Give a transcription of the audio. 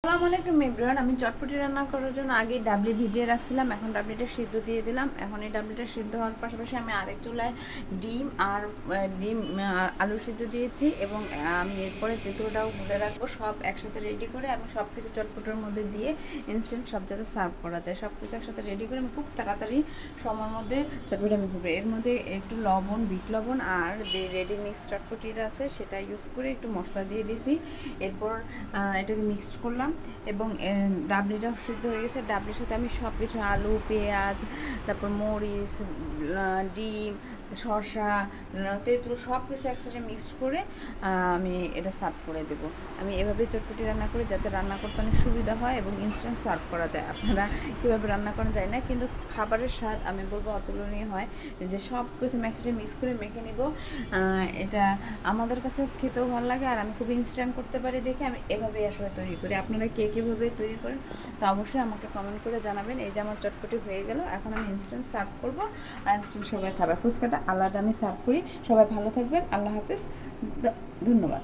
আসসালামু আলাইকুম এভরিওয়ান। আমি চটপটি রান্না করার জন্য আগে ডাবলি ভিজিয়ে রাখছিলাম, এখন ডাবলিটা সিদ্ধ দিয়ে দিলাম। এখন এই ডাবলিটা সিদ্ধ হওয়ার পাশাপাশি আমি আরেক চুলায় ডিম আর ডিম আলু সিদ্ধ দিয়েছি এবং আমি এরপরে তেঁতুলটাও ভুলে রাখব। সব একসাথে রেডি করে আমি সব কিছু চটপটের মধ্যে দিয়ে ইনস্ট্যান্ট সব যাতে সার্ভ করা যায়। সব কিছু একসাথে রেডি করে আমি খুব তাড়াতাড়ি সময়ের মধ্যে চটপটিটা মিক্স করি এর মধ্যে একটু লবণ, বিট লবণ আর যে রেডি মিক্স চটপটিটা আছে সেটা ইউজ করে একটু মশলা দিয়ে দিয়েছি। এরপর এটাকে মিক্সড করলাম। এবং ডাবলিটা সিদ্ধ হয়ে গেছে। ডাবলির সাথে আমি সব কিছু আলু, পেঁয়াজ, তারপর মরিচ ডিম শসা তেঁতুল সব কিছু একসাথে মিক্সড করে আমি এটা সার্ভ করে দেব। আমি এভাবে চটপটি রান্না করি যাতে রান্না করতে অনেক সুবিধা হয় এবং ইনস্ট্যান্ট সার্ভ করা যায়। আপনারা কীভাবে রান্না করা যায় না, কিন্তু খাবারের স্বাদ আমি বলব অতুলনীয় হয়। যে সব কিছু একসাথে মিক্স করে মেখে নিব। এটা আমাদের কাছে খেতেও ভালো লাগে আর আমি খুব ইনস্ট্যান্ট করতে পারি দেখে আমি এভাবেই আসলে তৈরি করি। আপনারা কে কীভাবে তৈরি করেন তো অবশ্যই আমাকে কমেন্ট করে জানাবেন। এই যে আমার চটপটি হয়ে গেল, এখন আমি ইনস্ট্যান্ট সার্ভ করব। আর ইনস্ট্যান্ট সবাই খাবার ফুচকাটা আলাদা আমি সার্ভ করি। সবাই ভালো থাকবেন। আল্লাহ হাফিজ। ধন্যবাদ।